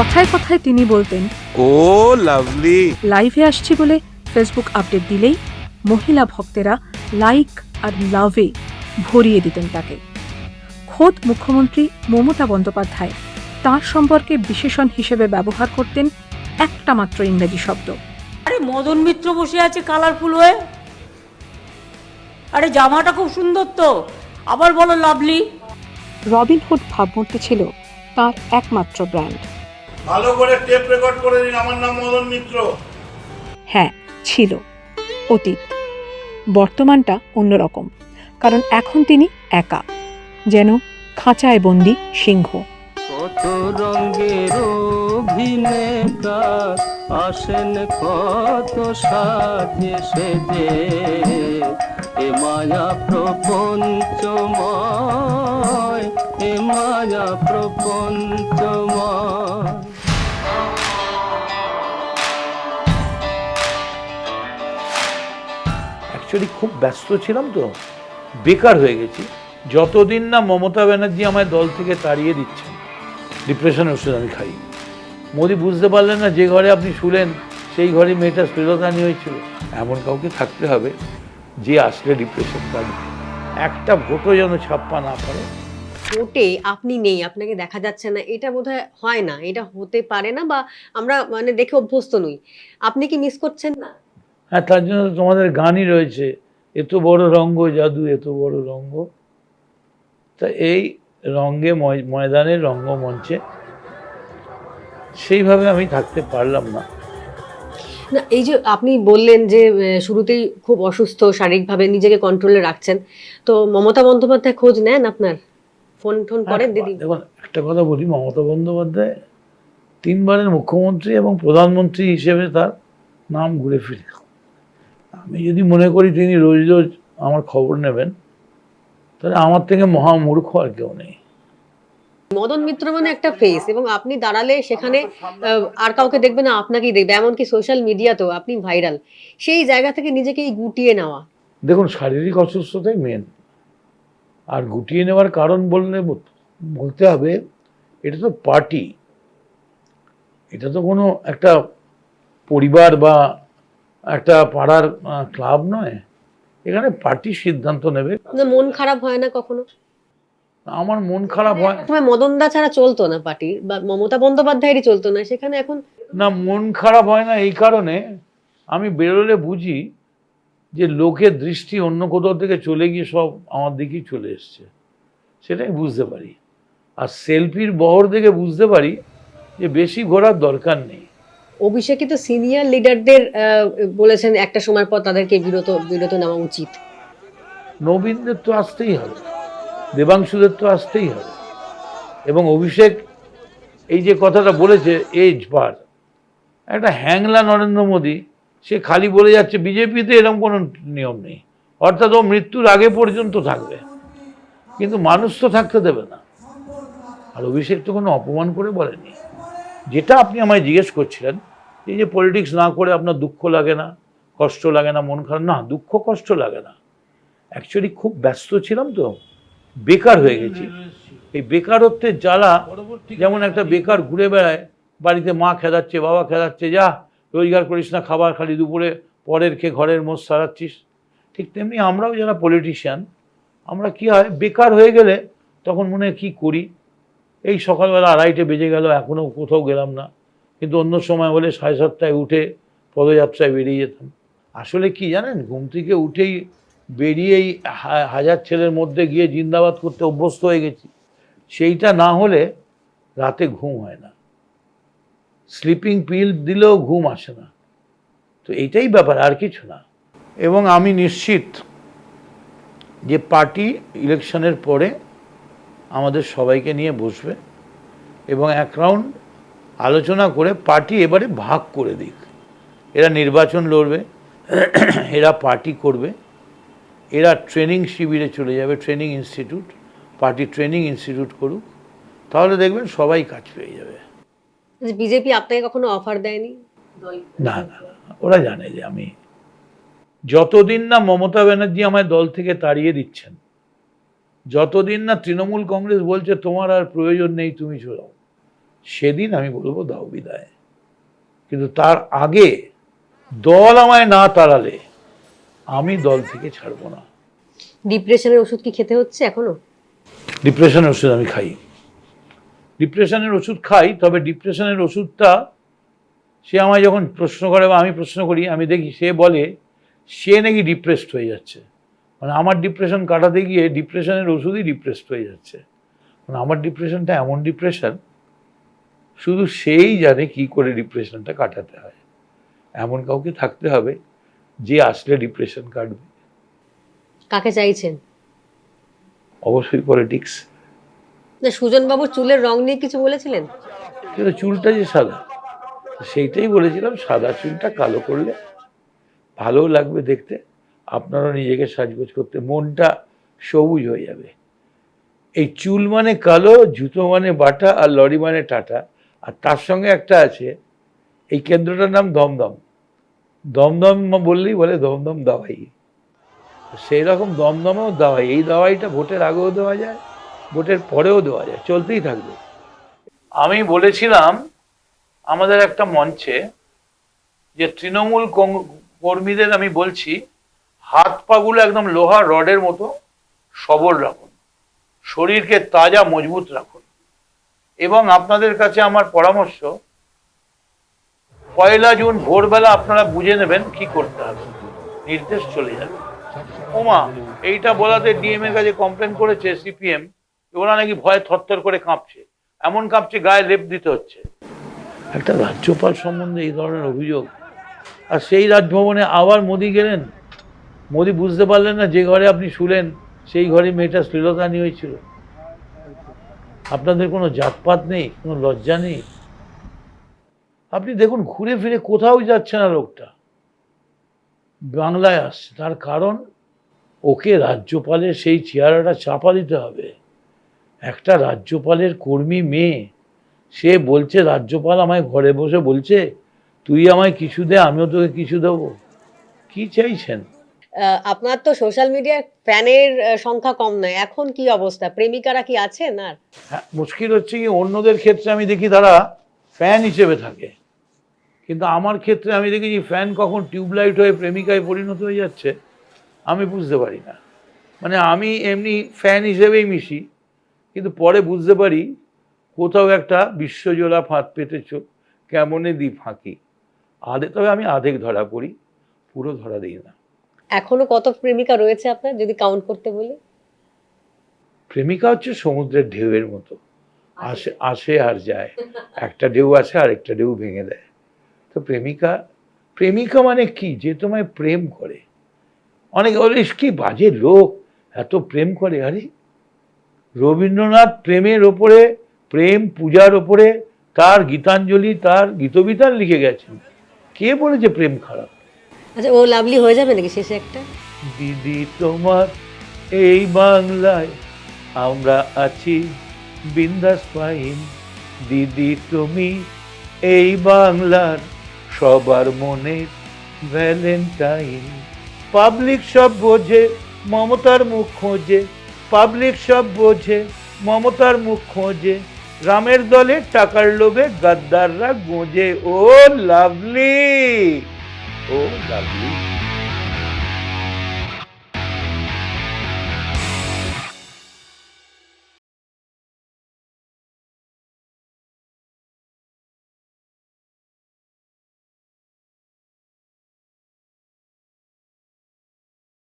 কথায় কথায় তিনি বলতেন ও লাভলি। লাইভে আসছি বলে ফেসবুক আপডেট দিলেই মহিলা ভক্তেরা লাইক আর লাভে ভরিয়ে দিতেন তাকে। খোদ মুখ্যমন্ত্রী মমতা বন্দ্যোপাধ্যায় তার সম্পর্কে বিশেষণ হিসেবে ব্যবহার করতেন একটা মাত্র ইংরেজি শব্দ। আরে মদন মিত্র বসে আছে কালারফুল হয়ে। আরে জামাটা খুব সুন্দর তো। আবার বলো লাভলি। রবিনহুড ভাবমূর্তি ছিল তার একমাত্র ব্র্যান্ড ভালো করে টেপ রেকর্ড করে দিন। আমার নাম মদন মিত্র। হ্যাঁ ছিল। অতীত। বর্তমানটা অন্যরকম। কারণ এখন তিনি একা। যেন খাঁচায় বন্দি সিংহ। কত রঙের অভিনেতা আসেন কত সাজে সেজে। এ মায়া প্রপঞ্চময় এ মায়া প্রপঞ্চময়। অ্যাকচুয়ালি খুব ব্যস্ত ছিলাম তো। বেকার হয়ে গেছি। যতদিন না মমতা ব্যানার্জি আমায় দল থেকে তাড়িয়ে দিচ্ছেন ডিপ্রেশনের ওষুধ আমি খাই। মোদি বুঝতে পারলেন না যে ঘরে আপনি শুলেন, সেই ঘরে মেয়েটা শ্লীলতানি হয়েছিল। এমন কাউকে থাকতে হবে যে আসলে ডিপ্রেশন কাটবে একটা ভোটও যেন ছাপ্পা না পারে। ভোটে আপনি নেই, আপনাকে দেখা যাচ্ছে না। এটা বোধহয় হয় না। এটা হতে পারে না বা আমরা মানে দেখে অভ্যস্ত নই। আপনি কি মিস করছেন না? হ্যাঁ তার জন্য তোমাদের গানই রয়েছে। এত বড় রঙ্গ জাদু এত বড় রঙ্গ। তা এই রঙ্গে ময়- ময়দানের রঙ্গমঞ্চে সেইভাবে আমি থাকতে পারলাম না। না এই যে আপনি বললেন যে শুরুতেই খুব অসুস্থ শারীরিকভাবে নিজেকে কন্ট্রোলে রাখছেন তো মমতা বন্দ্যোপাধ্যায় খোঁজ নেন আপনার? ফোন টোন করেন দিদি। দেখুন একটা কথা বলি মমতা বন্দ্যোপাধ্যায় তিনবারের মুখ্যমন্ত্রী এবং প্রধানমন্ত্রী হিসেবে তার নাম ঘুরে ফিরে। আমি যদি মনে করি তিনি রোজ রোজ আমার খবর নেবেন তাহলে আমার থেকে মহামূর্খ আর কেউ নেই। মদন মিত্র মানে একটা ফেস এবং আপনি দাঁড়ালে সেখানে আর কাউকে দেখবে না আপনাকেই দেখবে এমনকি সোশ্যাল মিডিয়াতেও আপনি ভাইরাল সেই জায়গা থেকে নিজেকেই গুটিয়ে নেওয়া। দেখুন শারীরিক অসুস্থতাই মেন আর গুটিয়ে নেওয়ার কারণ বললে বলতে হবে এটা তো পার্টি এটা তো কোনো একটা পরিবার বা একটা পাড়ার ক্লাব নয় এখানে পার্টি সিদ্ধান্ত নেবে। মন খারাপ হয় না কখনো? আমার মন খারাপ হয়। মদনদা ছাড়া চলতো না পার্টির বা মমতা বন্দ্যোপাধ্যায়েরই চলতো না সেখানে এখন না মন খারাপ হয় না এই কারণে আমি বেরোলে বুঝি যে লোকের দৃষ্টি অন্য কোথাও থেকে চলে গিয়ে সব আমার দিকেই চলে এসছে। সেটাই বুঝতে পারি। আর সেলফির বহর দেখে বুঝতে পারি যে বেশি ঘোরার দরকার নেই। অভিষেকিত সিনিয়র লিডারদের বলেছেন একটা সময় পর তাদেরকে বিরত বিরত নেওয়া উচিত। নবীনদের তো আসতেই হবে, দেবাংশুদের তো আসতেই হবে। এবং অভিষেক এই যে কথাটা বলেছে এজ পার একটা হ্যাংলা নরেন্দ্র মোদী, সে খালি বলে যাচ্ছে, বিজেপিতে এরকম কোনো নিয়ম নেই। অর্থাৎ ও মৃত্যুর আগে পর্যন্ত থাকবে। কিন্তু মানুষ তো থাকতে দেবে না। আর অভিষেক তো কোনো অপমান করে বলেনি। যেটা আপনি আমায় জিজ্ঞেস করছিলেন, এই যে পলিটিক্স না করে আপনার দুঃখ লাগে না, কষ্ট লাগে না, মন খারাপ, না, দুঃখ, কষ্ট লাগে না। অ্যাকচুয়ালি খুব ব্যস্ত ছিলাম তো, বেকার হয়ে গেছি। এই বেকারত্বের জ্বালা যেমন একটা বেকার ঘুরে বেড়ায়, বাড়িতে মা খেদাচ্ছে, বাবা খেদাচ্ছে, যা, রোজগার করিস না, খাবার খালি দুপুরে, পরের খেয়ে ঘরের মোষ সারাচ্ছিস। ঠিক তেমনি আমরাও যারা পলিটিশিয়ান আমরা কি হয়, বেকার হয়ে গেলে তখন মনে হয় কী করি? এই সকালবেলা আড়াইটে বেজে গেল এখনও কোথাও গেলাম না। কিন্তু অন্য সময় হলে সাড়ে সাতটায় উঠে পদযাত্রায় বেরিয়ে যেতাম। আসলে কি জানেন, ঘুম থেকে উঠেই বেরিয়েই হাজার ছেলের মধ্যে গিয়ে জিন্দাবাদ করতে অভ্যস্ত হয়ে গেছি। সেইটা না হলে রাতে ঘুম হয় না। স্লিপিং পিল দিলেও ঘুম আসে না। তো এইটাই ব্যাপার, আর কিছু না। এবং আমি নিশ্চিত যে পার্টি ইলেকশনের পরে আমাদের সবাইকে নিয়ে বসবে এবং এক রাউন্ড আলোচনা করে পার্টি এবারে ভাগ করে দিক। এরা নির্বাচন লড়বে এরা পার্টি করবে এরা ট্রেনিং শিবিরে চলে যাবে training institute party training institute করুক তাহলে দেখবেন সবাই কাজ পেয়ে যাবে। বিজেপি আপনাকে কখনো অফার দেয়নি? না না না, ওরা জানে যে আমি যতদিন না মমতা ব্যানার্জি আমায় দল থেকে তাড়িয়ে দিচ্ছেন যতদিন না তৃণমূল কংগ্রেস বলছে তোমার আর প্রয়োজন নেই তুমি চলো। সেদিন আমি বলব দাও বিদায়। কিন্তু তার আগে দল আমায় না তাড়ালে আমি দল থেকে ছাড়বো না। ডিপ্রেশনের ওষুধ কি খেতে হচ্ছে এখনও? ডিপ্রেশনের ওষুধ আমি খাই। ডিপ্রেশনের ওষুধ খাই তবে ডিপ্রেশনের ওষুধটা সে আমায় যখন প্রশ্ন করে বা আমি প্রশ্ন করি আমি দেখি সে বলে সে নাকি ডিপ্রেসড হয়ে যাচ্ছে। মানে আমার ডিপ্রেশন কাটাতে গিয়ে ডিপ্রেশনের ওষুধই ডিপ্রেসড হয়ে যাচ্ছে। মানে আমার ডিপ্রেশনটা এমন ডিপ্রেশন শুধু সেই জানে কি করে ডিপ্রেশনটা কাটাতে হয়। এমন কাউকে থাকতে হবে যে আসলে ডিপ্রেশন কাটবে। কাকে চাইছেন? অবশ্যই পলিটিক্স না সুজন বাবুর চুলের রং নিয়ে কিছু বলেছিলেন? কিন্তু চুলটা যে সাদা সেইটাই বলেছিলাম সাদা চুলটা কালো করলে ভালো লাগবে দেখতে। আপনারও নিজেকে সাজগোজ করতে, মনটা সবুজ হয়ে যাবে। এই চুল মানে কালো, জুতো মানে বাটা, আর লরি মানে টাটা। আর তার সঙ্গে একটা আছে, এই কেন্দ্রটার নাম দমদম। দমদম বললেই বলে দমদম দাওয়াই। সেই রকম দমদমেও দাওয়াই। এই দাওয়াইটা ভোটের আগেও দেওয়া যায়, ভোটের পরেও দেওয়া যায়, চলতেই থাকবে। আমি বলেছিলাম আমাদের একটা মঞ্চে যে তৃণমূল কর্মীদের আমি বলছি হাত পাগুলো একদম লোহা রডের মতো সবল রাখুন। শরীরকে তাজা মজবুত রাখুন। এবং আপনাদের কাছে আমার পরামর্শ, পয়লা জুন ভোরবেলা আপনারা বুঝে নেবেন কি করতে হবে। নির্দেশ চলে যাবে। ওমা, এইটা বলাতে ডিএম এর কাছে কমপ্লেন করেছে সিপিএম ওরা নাকি ভয়ে থরথর করে কাঁপছে। এমন কাঁপছে গায়ে লেপ দিতে হচ্ছে। একটা রাজ্যপাল সম্বন্ধে এই ধরনের অভিযোগ। আর সেই রাজভবনে আবার মোদি গেলেন? মোদি বুঝতে পারলেন না যে ঘরে আপনি শুলেন, সেই ঘরে মেয়েটা শ্লীলতানি হয়েছিল। আপনাদের কোনো জাতপাত নেই, কোনো লজ্জা নেই? আপনি দেখুন, ঘুরে ফিরে কোথাও যাচ্ছে না লোকটা। বাংলায় আসছে, তার কারণ ওকে রাজ্যপালের সেই চেয়ারটা চাপা দিতে হবে। একটা রাজ্যপালের কর্মী মেয়ে, সে বলছে, রাজ্যপাল আমায় ঘরে বসে বলছে, তুই আমায় কিছু দে, আমিও তোকে কিছু দেবো। কি চাইছেন? আপনার তো সোশ্যাল মিডিয়ার ফ্যানের সংখ্যা কম নয়। এখন কি অবস্থা? প্রেমিকারা কি আছেন আর? হ্যাঁ মুশকিল হচ্ছে কি, অন্যদের ক্ষেত্রে আমি দেখি তারা ফ্যান হিসেবে থাকে। কিন্তু আমার ক্ষেত্রে আমি দেখি ফ্যান কখন টিউবলাইট হয়ে প্রেমিকায় পরিণত হয়ে যাচ্ছে, আমি বুঝতে পারি না। মানে আমি এমনি ফ্যান হিসেবেই মিশি, কিন্তু পরে বুঝতে পারি কোথাও একটা বিশ্বজোড়া ফাঁদ পেতেছ কেমনে দি ফাঁকি আধে, তবে আমি আধেক ধরা পড়ি, পুরো ধরা দিই না। এখনও কত প্রেমিকা রয়েছে আপনার যদি কাউন্ট করতে বলি? প্রেমিকা হচ্ছে সমুদ্রের ঢেউয়ের মতো। আসে আসে আর যায়। একটা ঢেউ আসে আর একটা ঢেউ ভেঙে দেয়। তো প্রেমিকা প্রেমিকা মানে কি? যে তোমায় প্রেম করে। অনেকে বলে কি বাজে লোক এত প্রেম করে। আরে রবীন্দ্রনাথ প্রেমের ওপরে প্রেম পূজার ওপরে তার গীতাঞ্জলি তার গীতবিতান লিখে গেছেন। কে বলেছে প্রেম খারাপ? আচ্ছা ও লাভলি হয়ে যাবে নাকি শেষে একটা? দিদি তোমার এই বাংলায় আমরা আছি বিন্দাস পাইন দিদি, তুমি এই বাংলার সবার মনের ভ্যালেন্টাইন। পাবলিক সব বোঝে, মমতার মুখ খোঁজে। পাবলিক সব বোঝে, মমতার মুখ খোঁজে। রামের দলে টাকার লোভে গাদ্দাররা গোঁজে। ও লাভলি! ও লাভলি